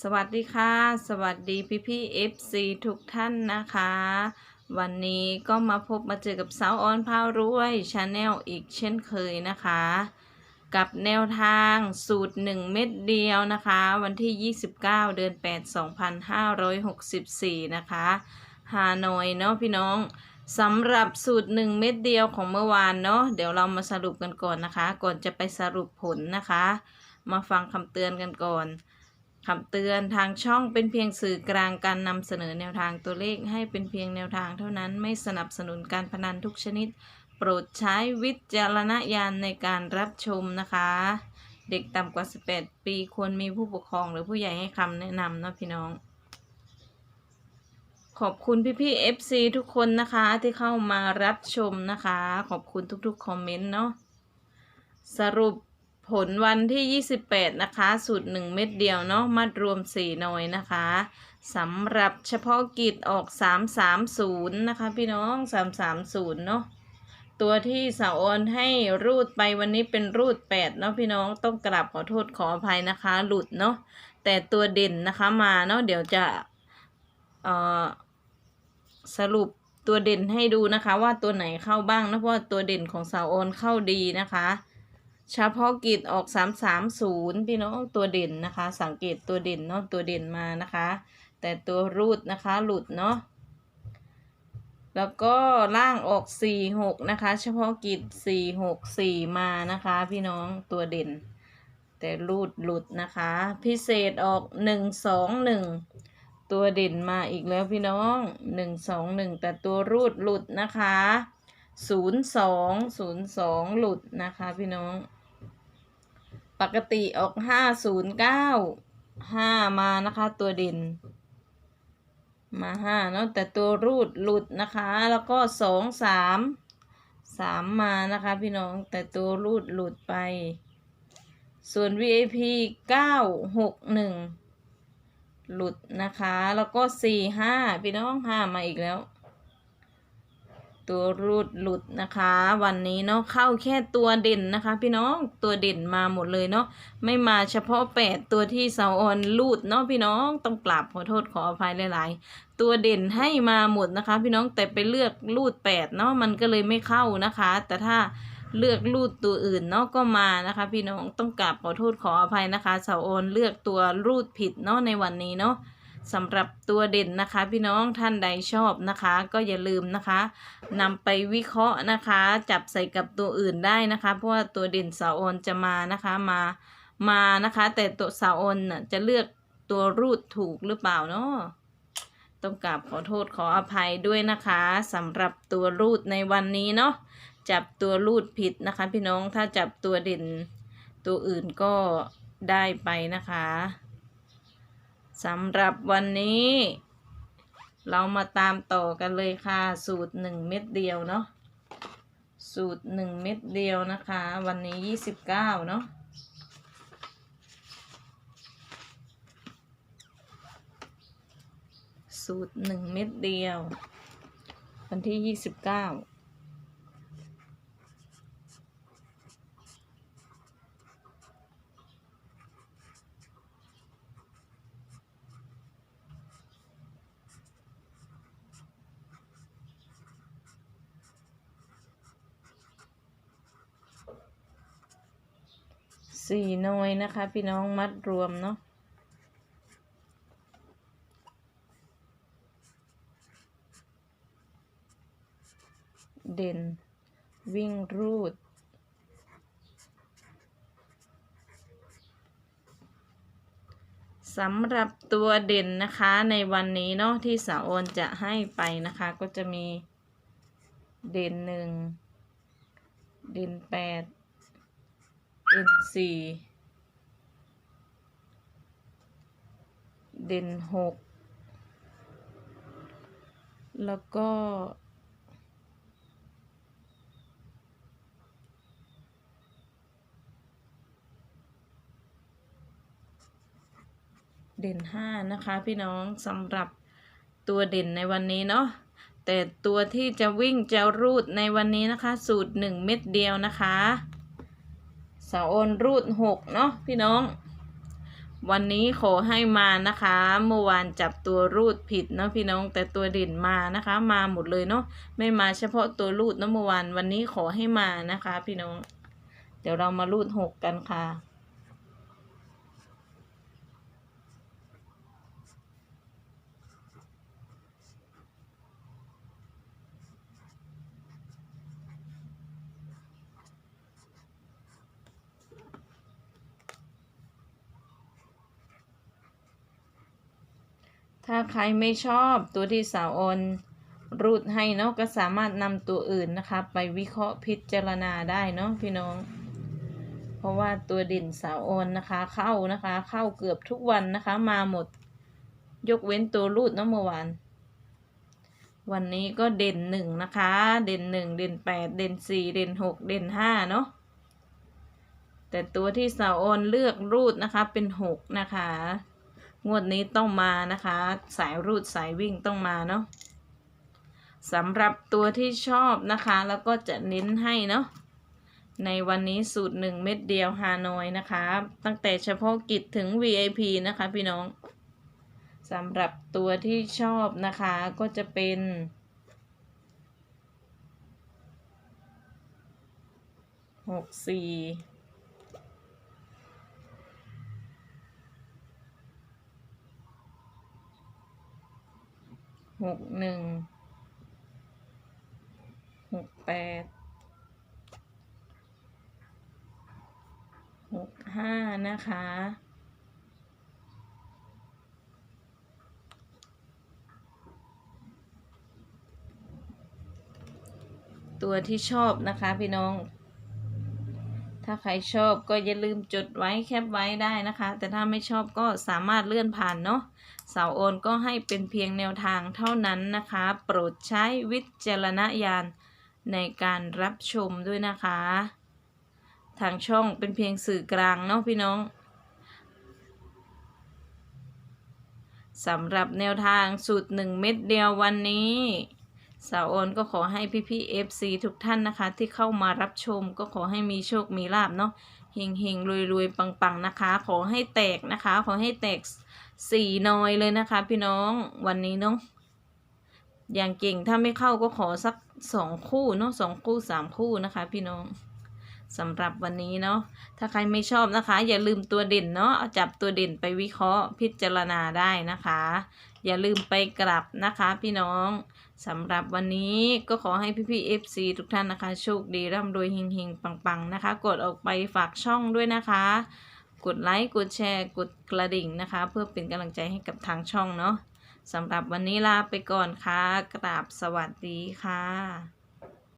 สวัสดีค่ะ สวัสดีพี่พี่เอฟซีทุกท่านนะคะ วันนี้ก็มาพบมาเจอกับสาวออนพาวรวยชาแนลอีกเช่นเคยนะคะ กับแนวทางสูตร 1 เม็ดเดียวนะคะ วันที่ 29 เดือน 8 2564 นะคะฮานอยเนาะพี่น้องสำหรับสูตร 1 เม็ดเดียวของเมื่อวานเนาะเดี๋ยวเรามาสรุปกันก่อนนะคะ ก่อนจะไปสรุปผลนะคะ มาฟังคำเตือนกันก่อน คำเตือนทางช่องเป็นเพียงสื่อกลางการนำเสนอแนวทางตัวเลขให้เป็นเพียงแนวทางเท่านั้นไม่สนับสนุนการพนันทุกชนิด โปรดใช้วิจารณญาณในการรับชมนะคะ เด็กต่ำกว่า 18 ปีควรมีผู้ปกครองหรือผู้ใหญ่ให้คำแนะนำนะพี่น้อง ขอบคุณพี่ๆ FC ทุกคนนะคะที่เข้ามารับชมนะคะ ขอบคุณทุกๆ คอมเมนต์เนาะสรุป ผลวันที่ 28 นะคะ สูตร 1 เม็ดเดียวเนาะมัดรวม 4 หน่วยนะคะสำหรับเฉพาะกิจออก 330 นะคะ พี่น้อง 330 เนาะตัวที่สาวออนให้รูดไปวันนี้เป็นรูด 8 เนาะพี่น้องต้องกราบขอโทษขออภัยนะคะ หลุดเนาะแต่ตัวเด่นนะคะมาเนาะเดี๋ยวจะเอ่อสรุปตัวเด่นให้ดูนะคะ ว่าตัวไหนเข้าบ้างนะเพราะตัวเด่นของสาวออนเข้าดีนะคะ เฉพาะกิจออก330พี่น้องตัวเด่นนะคะ สังเกตตัวเด่นเนาะตัวเด่นมานะคะ แต่ตัวรูดนะคะหลุดเนาะแล้วก็ล่างออก46นะคะ เฉพาะกิจ464มานะคะ พี่น้องตัวเด่น แต่รูดหลุดนะคะ พิเศษออก121ตัวเด่นมาอีกแล้วพี่น้อง121แต่ตัวรูดหลุดนะคะ02 02หลุดนะคะพี่น้อง ปกติออกห้าศูนย์เก้าห้ามานะคะตัวเด่น มาห้าเนาะแต่ตัวรูดหลุดนะคะ แล้วก็สองสามสามมานะคะพี่น้องแต่ตัวรูดหลุดไป ส่วน VIP เก้าหกหนึ่งหลุดนะคะ แล้วก็สี่ห้าพี่น้องห้ามาอีกแล้ว ตัวรูดหลุดนะคะ วันนี้เนาะเข้าแค่ตัวเด่นนะคะ พี่น้องตัวเด่นมาหมดเลยเนาะไม่มาเฉพาะแปดตัวที่เสาออนรูดเนาะพี่น้องต้องกราบขอโทษขออภัยหลาย ๆ ตัวเด่นให้มาหมดนะคะ พี่น้องแต่ไปเลือกรูดแปดเนาะมันก็เลยไม่เข้านะคะ แต่ถ้าเลือกรูดตัวอื่นเนาะก็มานะคะ พี่น้องต้องกราบขอโทษขออภัยนะคะ เสาออนเลือกตัวรูดผิดเนาะในวันนี้เนาะ สำหรับตัวเด่นนะคะ พี่น้องท่านใดชอบนะคะ ก็อย่าลืมนะคะนำไปวิเคราะห์นะคะ จับใส่กับตัวอื่นได้นะคะ เพราะว่าตัวเด่นสาวโอนจะมานะคะมามานะคะ แต่ตัวสาวโอนน่ะจะเลือกตัวรูดถูกหรือเปล่าเนาะต้องกราบขอโทษขออภัยด้วยนะคะสำหรับตัวรูดในวันนี้เนาะจับตัวรูดผิดนะคะ พี่น้องถ้าจับตัวเด่นตัวอื่นก็ได้ไปนะคะ สำหรับวันนี้ เรามาตามต่อกันเลยค่ะ สูตรหนึ่งเม็ดเดียวเนาะสูตรหนึ่งเม็ดเดียวนะคะ วันนี้ยี่สิบเก้าเนาะสูตรหนึ่งเม็ดเดียว วันที่ยี่สิบเก้า สี่หน่วยนะคะ พี่น้องมัดรวมเนาะเด่น วิ่งรูด สำหรับตัวเด่นนะคะในวันนี้เนาะที่สาวโอนจะให้ไปนะคะ ก็จะมีเด่นหนึ่งเด่นแปด เด่นสี่เด่นหกแล้วก็ เด่นห้านะคะพี่น้องสำหรับตัวเด่นในวันนี้เนาะแต่ตัวที่จะวิ่งจะรูดในวันนี้นะคะ สูตรหนึ่งเม็ดเดียวนะคะ สาวโอนรูดหกเนาะพี่น้อง วันนี้ขอให้มานะคะ เมื่อวานจับตัวรูดผิดเนาะพี่น้องแต่ตัวเด่นมานะคะ มาหมดเลยเนาะไม่มาเฉพาะตัวรูดเนาะเมื่อวานวันนี้ขอให้มานะคะ พี่น้อง เดี๋ยวเรามารูดหกกันค่ะ ถ้าใครไม่ชอบตัวที่สาวออนรูดให้เนาะก็สามารถนำตัวอื่นนะคะ ไปวิเคราะห์พิจารณาได้เนาะพี่น้อง เพราะว่าตัวด่นสาวออนนะคะ เข้านะคะ เข้าเกือบทุกวันนะคะ มาหมด ยกเว้นตัวรูดเนาะเมื่อวานวันนี้ก็เด่นหนึ่งนะคะ เด่นหนึ่งเด่นแปดเด่นสี่เด่นหกเด่นห้าเนาะแต่ตัวที่สาวออนเลือกรูดนะคะเป็นหกนะคะ งวดนี้ต้องมานะคะ สายรูดสายวิ่งต้องมาเนาะสำหรับตัวที่ชอบนะคะ แล้วก็จะเน้นให้เนาะในวันนี้สูตรหนึ่งเม็ดเดียวฮานอยนะคะ ตั้งแต่เฉพาะกิจถึง VIP นะคะพี่น้องสำหรับตัวที่ชอบนะคะก็จะเป็นหกสี่ หกหนึ่งหกแปดหกห้านะคะ ตัวที่ชอบนะคะพี่น้อง ถ้าใครชอบก็อย่าลืมจดไว้แคปไว้ได้นะคะ แต่ถ้าไม่ชอบก็สามารถเลื่อนผ่านเนาะเสาโอนก็ให้เป็นเพียงแนวทางเท่านั้นนะคะ โปรดใช้วิจารณญาณในการรับชมด้วยนะคะ ทางช่องเป็นเพียงสื่อกลางเนาะพี่น้องสำหรับแนวทางสูตรหนึ่งเม็ดเดียววันนี้ สาวออนก็ขอให้พี่พี่เอฟซีทุกท่านนะคะ ที่เข้ามารับชมก็ขอให้มีโชคมีลาบเนาะเฮงเฮงรวยรวยปังปังนะคะ ขอให้แตกนะคะ ขอให้แตกสี่นอยเลยนะคะ พี่น้องวันนี้เนาะอย่างเก่งถ้าไม่เข้าก็ขอสักสองคู่เนาะสองคู่สามคู่นะคะ พี่น้อง สำหรับวันนี้เนาะถ้าใครไม่ชอบนะคะ อย่าลืมตัวเด่นเนาะเอาจับตัวเด่นไปวิเคราะห์พิจารณาได้นะคะ อย่าลืมไปกลับนะคะพี่น้องสำหรับวันนี้ก็ขอให้พี่พี่เอฟซีทุกท่านนะคะ โชคดีร่ำรวยเฮงเฮงปังปังๆนะคะ กดออกไปฝากช่องด้วยนะคะ กดไลค์กดแชร์ กดกระดิ่งนะคะ เพื่อเป็นกำลังใจให้กับทางช่องเนาะสำหรับวันนี้ลาไปก่อนค่ะ กราบสวัสดีค่ะ